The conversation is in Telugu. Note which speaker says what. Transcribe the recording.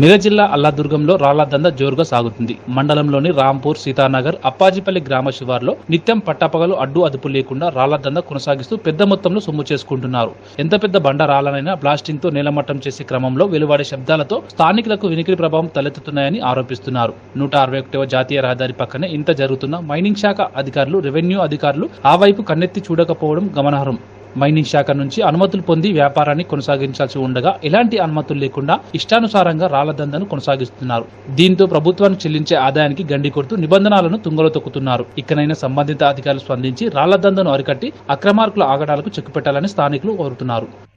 Speaker 1: మెదక్ జిల్లా అల్లాదుర్గంలో రాళ్ళ దంద జోరుగా సాగుతుంది. మండలంలోని రాంపూర్ సీతానగర్ అప్పాజిపల్లి గ్రామ శివార్లో నిత్యం పట్టపగలు అడ్డు అదుపు లేకుండా రాళ్ళ దంద కొనసాగిస్తూ పెద్ద మొత్తంలో సొమ్ము చేసుకుంటున్నారు. ఎంత పెద్ద బండ రాళ్ళనైనా బ్లాస్టింగ్తో నేలమట్టం చేసే క్రమంలో వెలువడే శబ్దాలతో స్థానికులకు వినికిడి ప్రభావం తలెత్తుతున్నాయని ఆరోపిస్తున్నారు. నూట అరవై ఒకటవ జాతీయ రహదారి పక్కనే ఇంత జరుగుతున్న మైనింగ్ శాఖ అధికారులు రెవెన్యూ అధికారులు ఆ వైపు కన్నెత్తి చూడకపోవడం గమనార్హం. మైనింగ్ శాఖ నుంచి అనుమతులు పొంది వ్యాపారాన్ని కొనసాగించాల్సి ఉండగా ఎలాంటి అనుమతులు లేకుండా ఇష్టానుసారంగా రాళ్ళ దందను కొనసాగిస్తున్నారు. దీంతో ప్రభుత్వానికి చెల్లించే ఆదాయానికి గండి కొడుతూ నిబంధనలను తుంగలో తొక్కుతున్నారు. ఇకనైనా సంబంధిత అధికారులు స్పందించి రాళ్ళ దందను అరికట్టి అక్రమార్కుల ఆగడాలకు చెక్కు పెట్టాలని స్థానికులు కోరుతున్నారు.